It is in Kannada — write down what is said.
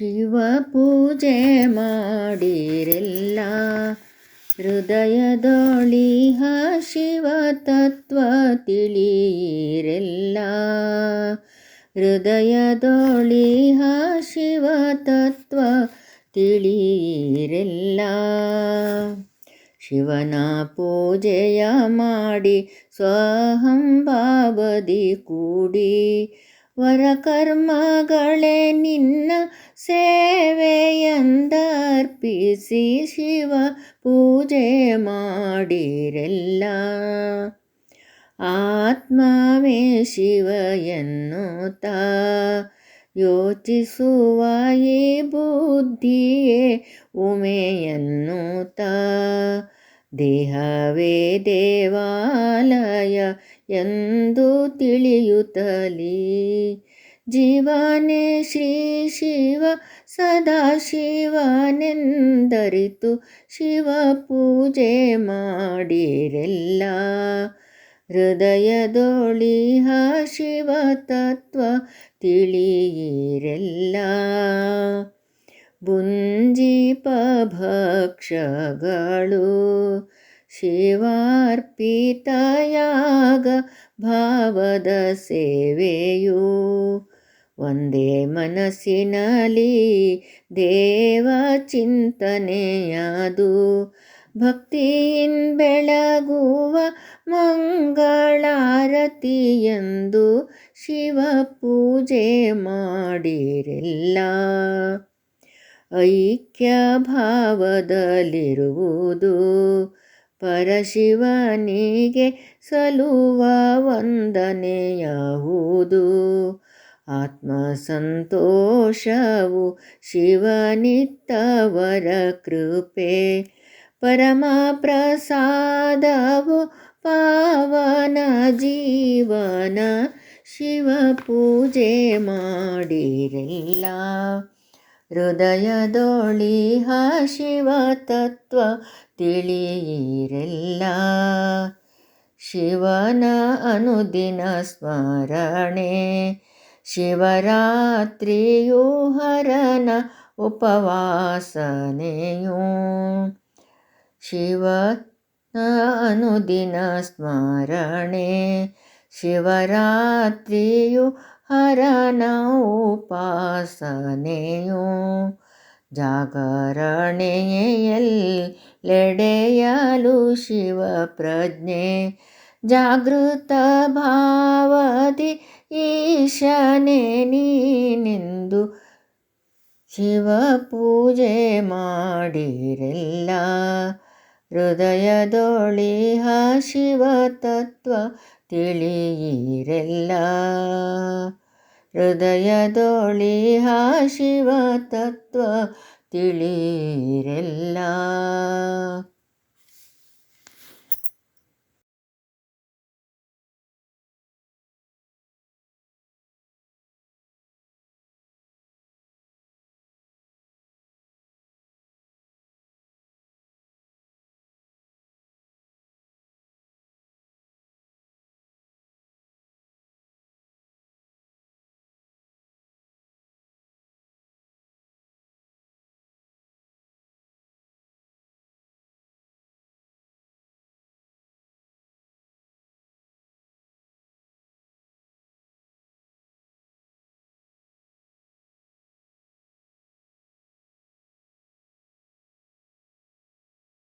ಶಿವ ಪೂಜೆ ಮಾಡಿರೆಲ್ಲ. ಹೃದಯದೊಳಿಹ ಶಿವ ತತ್ವ ತಿಳಿಯಿರೆಲ್ಲ. ಹೃದಯದೊಳಿಹ ಶಿವ ತತ್ವ ತಿಳಿಯಿರೆಲ್ಲ. ಶಿವನ ಪೂಜೆಯ ಮಾಡಿ ಸ್ವಹಂಭಾವದಿ ಕೂಡಿ ವರಕರ್ಮಗಳೇ ನಿನ್ನ ಸೇವೆಯಂದರ್ಪಿಸಿ ಶಿವ ಪೂಜೆ ಮಾಡಿರೆಲ್ಲ. ಆತ್ಮವೇ ಶಿವ ಎನ್ನುತ್ತ. ಯೋಚಿಸುವ ಈ ಬುದ್ಧಿಯೇ ಉಮೆಯನ್ನುತ್ತ ದೇಹವೇ ದೇವಾಲಯ ಎಂದು ತಿಳಿಯುತ್ತಲೀ. ಜೀವನೇ ಶ್ರೀ ಶಿವ ಸದಾಶಿವನೆಂದರಿತು ಶಿವ ಪೂಜೆ ಮಾಡಿರೆಲ್ಲ. ಹೃದಯದೊಳಿಹ ಶಿವ ತತ್ವ ತಿಳಿಯಿರೆಲ್ಲ. ಬುಂಜಿಪ ಭಕ್ಷಗಳು ಶಿವಾರ್ಪಿತಯಾಗ ಭಾವದ ಸೇವೆಯು ಒಂದೇ ಮನಸ್ಸಿನಲ್ಲಿ ದೇವ ಚಿಂತನೆಯದು. ಭಕ್ತಿಯಿನ್ ಬೆಳಗುವ ಮಂಗಳಾರತಿಯೆಂದು ಶಿವ ಪೂಜೆ ಮಾಡಿರೆಲ್ಲ. ಐಕ್ಯ ಭಾವದಲ್ಲಿರುವುದು ಪರಶಿವನಿಗೆ ಸಲುವ ವಂದನೆಯಾವುದು. ಆತ್ಮ ಸಂತೋಷವು ಶಿವನಿತ್ತವರ ಕೃಪೆ ಪರಮ ಪ್ರಸಾದವು ಪಾವನ ಜೀವನ ಶಿವ ಪೂಜೆ ಮಾಡಿರೆಲ್ಲ. ಹೃದಯದೊಳಿಹ ಶಿವ ತತ್ವ ತಿಳಿಯಿರೆಲ್ಲ ಶಿವನ ಅನುದಿನ ಸ್ಮರಣೆ ಶಿವರಾತ್ರಿಯು ಹರನ ಉಪವಾಸನೆಯು ಶಿವನ ಅನುದಿನ ಸ್ಮರಣೆ ಶಿವರಾತ್ರಿಯು ಹರನ ಉಪಾಸನೆಯು ಜಾಗರಣೆಯಲ್ಲೆಡೆಯಲು ಶಿವ ಪ್ರಜ್ಞೆ ಜಾಗೃತ ಭಾವದಿ ಈಶನೆ ನೀನೆಂದು ಶಿವ ಪೂಜೆ ಮಾಡಿರೆಲ್ಲ ಹೃದಯದೊಳಿಹ ಶಿವ ತತ್ವ ತಿಳಿಯಿರೆಲ್ಲ. ಹಾ ಶಿವ ತತ್ವ ತಿಳಿಯಿರೆಲ್ಲ.